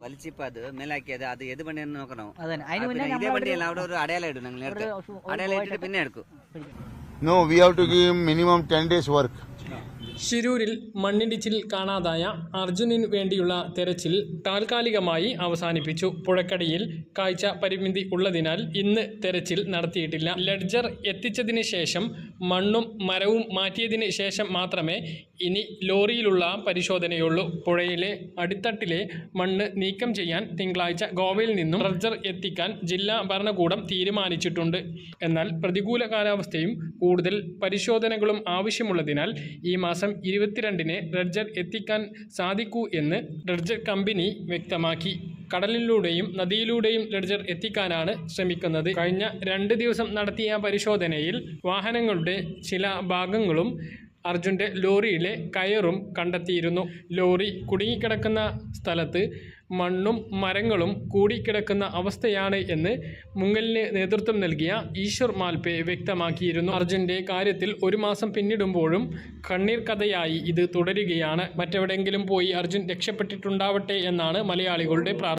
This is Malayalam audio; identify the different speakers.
Speaker 1: വലിച്ചിപ്പോ അത് മേലാക്കിയത് അത് ഏത് വണ്ടിയാണെന്ന് നോക്കണം
Speaker 2: അതന്നെ
Speaker 1: ആ,
Speaker 2: അതിന് മുന്നേ
Speaker 1: പിന്നെ ഇതേ
Speaker 2: നമ്മൾ
Speaker 1: വണ്ടിയല്ല അവിടെ ഒരു അടയാളം ഇടും ഞങ്ങൾ നേരത്തെ
Speaker 2: ഒരു- ഒരു
Speaker 1: അടയാളം ഇട്ടിട്ട് പിന്നെ എടുക്കും
Speaker 3: No, we have to give him minimum 10 days work.
Speaker 4: ശിരൂരിൽ മണ്ണിടിച്ചിൽ കാണാതായ അർജുനന് വേണ്ടിയുള്ള തെരച്ചിൽ താൽക്കാലികമായി അവസാനിപ്പിച്ചു. പുഴക്കടിയിൽ കാഴ്ച പരിമിതി ഉള്ളതിനാൽ ഇന്ന് തെരച്ചിൽ നടത്തിയിട്ടില്ല. ലഡ്ജർ എത്തിച്ചതിന് ശേഷം മണ്ണും മരവും മാറ്റിയതിന് ശേഷം മാത്രമേ ഇനി ലോറിയിലുള്ള പരിശോധനയുള്ളൂ. പുഴയിലെ അടിത്തട്ടിലെ മണ്ണ് നീക്കം ചെയ്യാൻ തിങ്കളാഴ്ച ഗോവയിൽ നിന്നും ലഡ്ജർ എത്തിക്കാൻ ജില്ലാ ഭരണകൂടം തീരുമാനിച്ചിട്ടുണ്ട്. എന്നാൽ പ്രതികൂല കാലാവസ്ഥയും കൂടുതൽ പരിശോധനകളും ആവശ്യമുള്ളതിനാൽ ഈ മാസം ഇരുപത്തിരണ്ടിന് ഡ്രഡ്ജർ എത്തിക്കാൻ സാധിക്കൂ എന്ന് ഡ്രഡ്ജർ കമ്പനി വ്യക്തമാക്കി. കടലിലൂടെയും നദിയിലൂടെയും ഡ്രഡ്ജർ എത്തിക്കാനാണ് ശ്രമിക്കുന്നത്. കഴിഞ്ഞ രണ്ട് ദിവസം നടത്തിയ പരിശോധനയിൽ വാഹനങ്ങളുടെ ചില ഭാഗങ്ങളും അർജുന്റെ ലോറിയിലെ കയറും കണ്ടെത്തിയിരുന്നു. ലോറി കുടുങ്ങിക്കിടക്കുന്ന സ്ഥലത്ത് മണ്ണും മരങ്ങളും കൂടിക്കിടക്കുന്ന അവസ്ഥയാണ് എന്ന് മുങ്ങലിന് നേതൃത്വം നൽകിയ ഈശ്വർ മാൽപേ വ്യക്തമാക്കിയിരുന്നു. അർജുന്റെ കാര്യത്തിൽ ഒരു മാസം പിന്നിടുമ്പോഴും കണ്ണീർ കഥയായി ഇത് തുടരുകയാണ്. മറ്റെവിടെയെങ്കിലും പോയി അർജുൻ രക്ഷപ്പെട്ടിട്ടുണ്ടാവട്ടെ എന്നാണ് മലയാളികളുടെ പ്രാർത്ഥന.